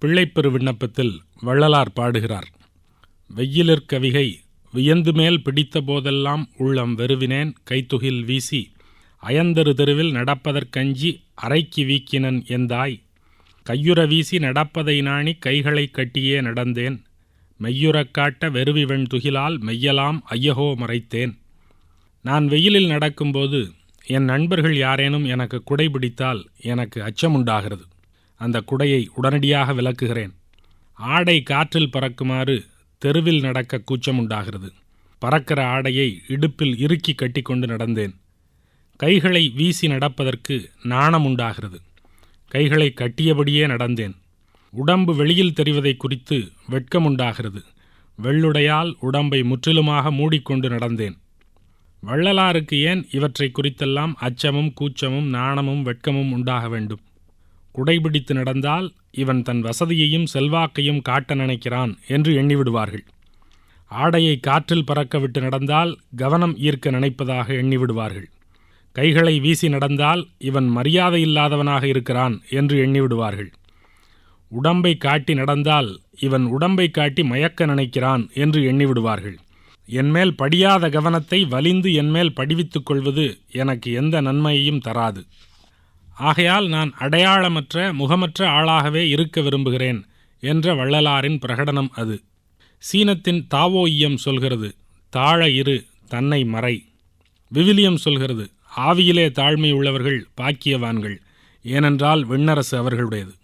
பிள்ளைப்பெரு விண்ணப்பத்தில் வள்ளலார் பாடுகிறார். வெயிலிற்கவிகை வியந்து மேல் பிடித்த போதெல்லாம் உள்ளம் வெறுவினேன் கைத்துகில் வீசி அயந்தரு தெருவில் நடப்பதற்கஞ்சி அரைக்கு வீக்கினன் எந்தாய்? கையுற வீசி நடப்பதை நாணி கைகளை கட்டியே நடந்தேன். மெய்யுறக் காட்ட வெறுவி வெண்துகிலால் மெய்யலாம் ஐயகோ மறைத்தேன். நான் வெயிலில் நடக்கும்போது என் நண்பர்கள் யாரேனும் எனக்கு குடை பிடித்தால் எனக்கு அச்சமுண்டாகிறது. அந்த குடையை உடனடியாக விளக்குகிறேன். ஆடை காற்றில் பறக்குமாறு தெருவில் நடக்க கூச்சமுண்டாகிறது. பறக்கிற ஆடையை இடுப்பில் இறுக்கி கட்டிக்கொண்டு நடந்தேன். கைகளை வீசி நடப்பதற்கு நாணம் உண்டாகிறது கைகளை கட்டியபடியே நடந்தேன். உடம்பு வெளியில் தெரிவதை குறித்து வெட்கமுண்டாகிறது. வெள்ளுடையால் உடம்பை முற்றிலுமாக மூடிக்கொண்டு நடந்தேன். வள்ளலாருக்கு ஏன் இவற்றை குறித்தெல்லாம் அச்சமும் கூச்சமும் நாணமும் வெட்கமும் உண்டாக வேண்டும்? குடைபிடித்து நடந்தால் இவன் தன் வசதியையும் செல்வாக்கையும் காட்ட நினைக்கிறான் என்று எண்ணிவிடுவார்கள். ஆடையை காற்றில் பறக்கவிட்டு நடந்தால் கவனம் ஈர்க்க நினைப்பதாக எண்ணிவிடுவார்கள். கைகளை வீசி நடந்தால் இவன் மரியாதை இல்லாதவனாக இருக்கிறான் என்று எண்ணிவிடுவார்கள். உடம்பை காட்டி நடந்தால் இவன் உடம்பை காட்டி மயக்க நினைக்கிறான் என்று எண்ணிவிடுவார்கள். என்மேல் படியாத கவனத்தை வலிந்து என்மேல் படிவித்துக் கொள்வது எனக்கு எந்த நன்மையையும் தராது. ஆகையால் நான் அடையாளமற்ற முகமற்ற ஆளாகவே இருக்க விரும்புகிறேன் என்ற வள்ளலாரின் பிரகடனம் அது. சீனத்தின் தாவோயம் சொல்கிறது தாழ இரு தன்னை மறை. விவிலியம் சொல்கிறது ஆவியிலே தாழ்மை உள்ளவர்கள் பாக்கியவான்கள் ஏனென்றால் விண்ணரசு அவர்களுடையது.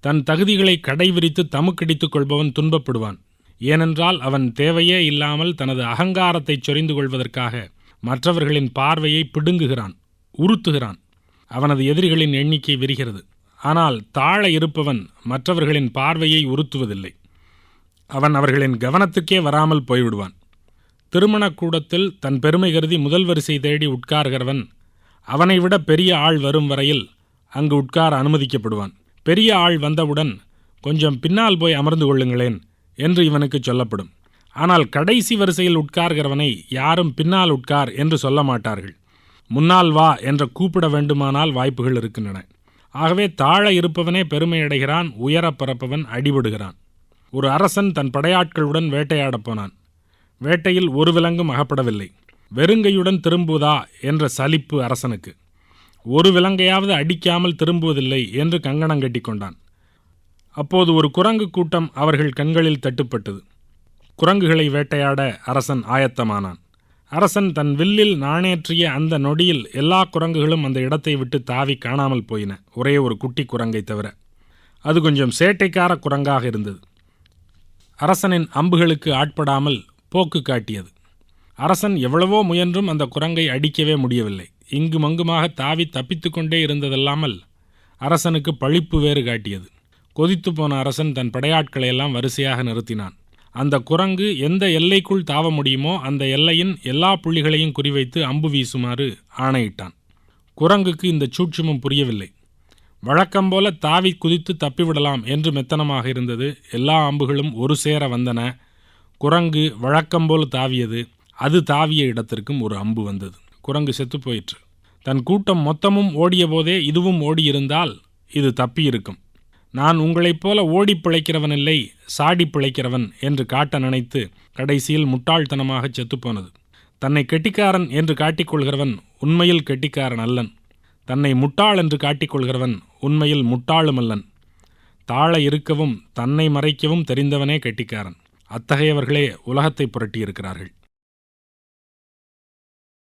தன் தகுதிகளை கடைவிரித்து தமுக்கடித்துக் கொள்பவன் துன்பப்படுவான் ஏனென்றால் அவன் தேவையே இல்லாமல் தனது அகங்காரத்தைச் சொரிந்து கொள்வதற்காக மற்றவர்களின் பார்வையை பிடுங்குகிறான் உறுத்துகிறான். அவனது எதிரிகளின் எண்ணிக்கை விரிகிறது. ஆனால் தாழ இருப்பவன் மற்றவர்களின் பார்வையை உறுத்துவதில்லை. அவன் அவர்களின் கவனத்துக்கே வராமல் போய்விடுவான். திருமணக் கூடத்தில் தன் பெருமை கருதி முதல் வரிசை தேடி உட்கார்கிறவன் அவனை விட பெரிய ஆள் வரும் வரையில் அங்கு உட்கார அனுமதிக்கப்படுவான். பெரிய ஆள் வந்தவுடன் கொஞ்சம் பின்னால் போய் அமர்ந்து கொள்ளுங்களேன் என்று இவனுக்கு சொல்லப்படும். ஆனால் கடைசி வரிசையில் உட்கார்கிறவனை யாரும் பின்னால் உட்கார் என்று சொல்ல மாட்டார்கள். முன்னால் வா என்று கூப்பிட வேண்டுமானால் வாய்ப்புகள் இருக்கின்றன. ஆகவே தாழ இருப்பவனே பெருமை அடைகிறான் உயரப் பறப்பவன் அடிபடுகிறான். ஒரு அரசன் தன் படையாட்களுடன் வேட்டையாடப் போனான். வேட்டையில் ஒரு விலங்கும் அகப்படவில்லை. வெறுங்கையுடன் திரும்புவதா என்ற சலிப்பு அரசனுக்கு. ஒரு விலங்கையாவது அடிக்காமல் திரும்புவதில்லை என்று கங்கணம் கட்டிக்கொண்டான் அப்போது ஒரு குரங்கு கூட்டம் அவர்கள் கண்களில் தட்டுப்பட்டது. குரங்குகளை வேட்டையாட அரசன் ஆயத்தமானான். அரசன் தன் வில்லில் நாணேற்றிய அந்த நொடியில் எல்லா குரங்குகளும் அந்த இடத்தை விட்டு தாவி காணாமல் போயின. ஒரே ஒரு குட்டி குரங்கை தவிர. அது கொஞ்சம் சேட்டைக்கார குரங்காக இருந்தது. அரசனின் அம்புகளுக்கு ஆட்படாமல் போக்கு காட்டியது. அரசன் எவ்வளவோ முயன்றும் அந்த குரங்கை அடிக்கவே முடியவில்லை. இங்கும் அங்குமாக தாவி தப்பித்து கொண்டே இருந்ததல்லாமல் அரசனுக்கு பழிப்பு வேறு காட்டியது. கொதித்து போன அரசன் தன் படையாட்களை எல்லாம் வரிசையாக நிறுத்தினான். அந்த குரங்கு எந்த எல்லைக்குள் தாவ முடியுமோ அந்த எல்லையின் எல்லா புள்ளிகளையும் குறிவைத்து அம்பு வீசுமாறு ஆணையிட்டான். குரங்குக்கு இந்த சூட்சுமம் புரியவில்லை. வழக்கம்போல தாவி குதித்து தப்பிவிடலாம் என்று மெத்தனமாக இருந்தது. எல்லா அம்புகளும் ஒரு சேர வந்தன. குரங்கு வழக்கம்போல் தாவியது. அது தாவிய இடத்திற்கும் ஒரு அம்பு வந்தது. குரங்கு செத்து போயிற்று. தன் கூட்டம் மொத்தமும் ஓடிய போதே இதுவும் ஓடியிருந்தால் இது தப்பியிருக்கும். நான் உங்களைப் போல ஓடி பிழைக்கிறவன் இல்லை சாடி பிழைக்கிறவன் என்று காட்ட நினைத்து கடைசியில் முட்டாள்தனமாக செத்துப்போனது. தன்னை கெட்டிக்காரன் என்று காட்டிக்கொள்கிறவன் உண்மையில் கெட்டிக்காரன் அல்லன். தன்னை முட்டாள் என்று காட்டிக்கொள்கிறவன் உண்மையில் முட்டாளுமல்லன் தாழ இருக்கவும் தன்னை மறைக்கவும் தெரிந்தவனே கெட்டிக்காரன். அத்தகையவர்களே உலகத்தை புரட்டியிருக்கிறார்கள்.